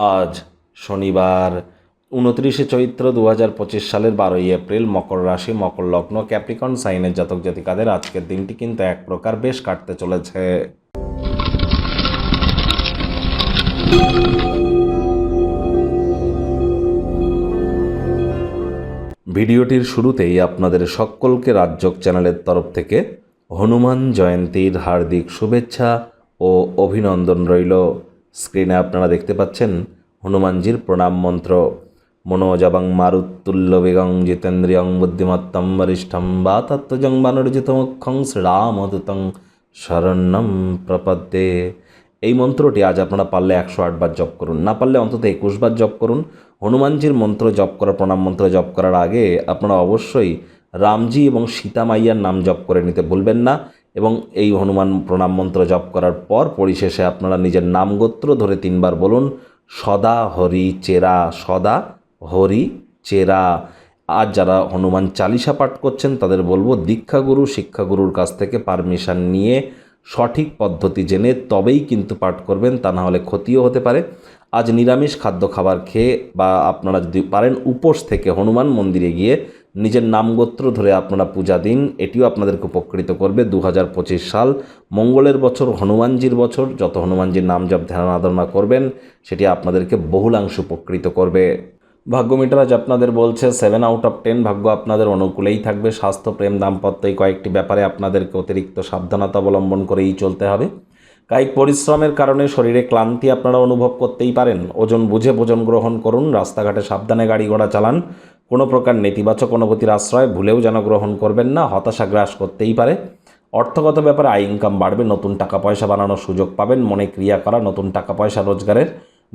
আজ শনিবার, উনত্রিশে চৈত্র দু হাজার পঁচিশ সালের বারোই এপ্রিল, মকর রাশি, মকর লগ্ন, ক্যাপ্রিকন, সাইনের জাতক জাতিকাদের আজকের দিনটি কিন্তু এক প্রকার বেশ কাটতে চলেছে। ভিডিওটির শুরুতেই আপনাদের সকলকে রাজ্যক চ্যানেলের তরফ থেকে হনুমান জয়ন্তীর হার্দিক শুভেচ্ছা ও অভিনন্দন রইল। স্ক্রিনে আপনারা দেখতে পাচ্ছেন হনুমানজির প্রণাম মন্ত্র। মনোজবং মারুত্তুল্য বেগং জিতেন্দ্রিয়ং বুদ্ধিমত্তম বরিষ্ঠম বা তত্ত্বজং বানরজিতমুখং শ্রীরামদূতং শরণ্যম প্রপদ্যে। এই মন্ত্রটি আজ আপনারা পারলে একশো আটবার জপ করুন। না পারলে অন্তত একুশবার জপ করুন। হনুমানজির মন্ত্র জপ করা প্রণাম মন্ত্র জপ করার আগে আপনারা অবশ্যই রামজি এবং সীতা মাইয়ার নাম জপ করে নিতে ভুলবেন না। এবং এই হনুমান প্রণাম মন্ত্র জপ করার পর পরিশেষে আপনারা নিজের নাম গোত্র ধরে তিনবার বলুন, সদা হরি চেরা, সদা হরি চেরা। আজ যারা হনুমান চালিসা পাঠ করছেন, তাদের বলব দীক্ষাগুরু, শিক্ষাগুরুর কাছ থেকে পারমিশন নিয়ে সঠিক পদ্ধতি জেনে তবেই কিন্তু পাঠ করবেন, তা না হলে ক্ষতিও হতে পারে। আজ নিরামিষ খাদ্য খাবার খেয়ে বা আপনারা যদি পারেন, উপোস থেকে হনুমান মন্দিরে গিয়ে নিজের নামগোত্র ধরে আপনারা পূজা দিন, এটিও আপনাদেরকে উপকৃত করবে। দু হাজার পঁচিশ সাল, মঙ্গলের বছর, হনুমানজির বছর, যত হনুমানজির নাম জপ ধ্যান আরাধনা করবেন, সেটি আপনাদেরকে বহুলাংশ উপকৃত করবে। ভাগ্য মিটার আজ আপনাদের বলছে সেভেন আউট অফ টেন ভাগ্য আপনাদের অনুকূলেই থাকবে। স্বাস্থ্য, প্রেম, দাম্পত্য এই কয়েকটি ব্যাপারে আপনাদেরকে অতিরিক্ত সাবধানতা অবলম্বন করেই চলতে হবে। কায়িক পরিশ্রমের কারণে শরীরে ক্লান্তি আপনারা অনুভব করতেই পারেন। ওজন বুঝে ভোজন গ্রহণ করুন, রাস্তাঘাটে সাবধানে গাড়ি ঘোড়া চালান। কোনো প্রকার নেতিবাচক অনুভূতির আশ্রয় ভুলেও যেন গ্রহণ করবেন না, হতাশা গ্রাস করতেই পারে। অর্থগত ব্যাপারে আয় ইনকাম বাড়বে, নতুন টাকা পয়সা বানানোর সুযোগ পাবেন, মনে ক্রিয়া করা, নতুন টাকা পয়সা রোজগারের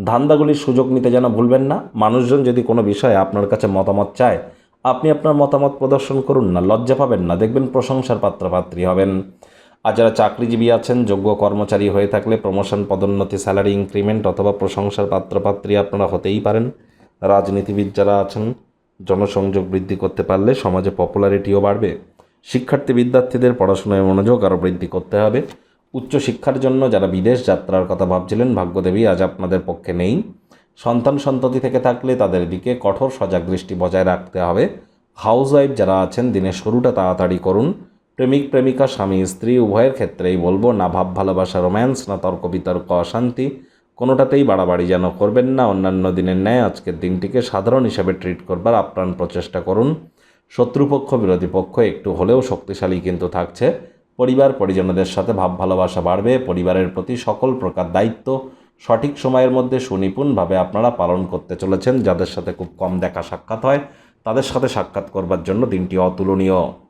ধান্দাগুলির সুযোগ নিতে যেন ভুলবেন না। মানুষজন যদি কোনো বিষয়ে আপনার কাছে মতামত চায়, আপনি আপনার মতামত প্রদর্শন করুন না, লজ্জা পাবেন না, দেখবেন প্রশংসার পাত্রপাত্রী হবেন। আর যারা চাকরিজীবী আছেন, যোগ্য কর্মচারী হয়ে থাকলে প্রমোশন পদোন্নতি স্যালারি ইনক্রিমেন্ট অথবা প্রশংসার পাত্রপাত্রী আপনারা হতেই পারেন। রাজনীতিবিদ যারা আছেন জনসংযোগ বৃদ্ধি করতে পারলে সমাজে পপুলারিটিও বাড়বে। শিক্ষার্থী বিদ্যার্থীদের পড়াশোনায় মনোযোগ আরও বৃদ্ধি করতে হবে। উচ্চশিক্ষার জন্য যারা বিদেশ যাত্রার কথা ভাবছিলেন, ভাগ্যদেবী আজ আপনাদের পক্ষে নেই। সন্তান সন্ততি থেকে থাকলে তাদের দিকে কঠোর সজাগ দৃষ্টি বজায় রাখতে হবে। হাউস ওয়াইফ যারা আছেন, দিনের শুরুটা তাড়াতাড়ি করুন। প্রেমিক, প্রেমিকা, স্বামী, স্ত্রী, উভয়ের ক্ষেত্রেই বলব, না ভাব, ভালোবাসা রোম্যান্স না তর্ক বিতর্ক অশান্তি। কোনোটাতেই বাড়াবাড়ি যেন করবেন না। অন্যান্য দিনের ন্যায় আজকের দিনটিকে সাধারণ হিসাবে ট্রিট করবার আপ্রাণ প্রচেষ্টা করুন। শত্রুপক্ষ, বিরোধী পক্ষ একটু হলেও শক্তিশালী কিন্তু থাকছে। পরিবার, পরিজনদের সাথে ভাব ভালোবাসা বাড়বে। পরিবারের প্রতি সকল প্রকার দায়িত্ব সঠিক সময়ের মধ্যে সুনিপুণভাবে আপনারা পালন করতে চলেছেন। যাদের সাথে খুব কম দেখা সাক্ষাৎ হয়, তাদের সাথে সাক্ষাৎ করবার জন্য দিনটি অতুলনীয়।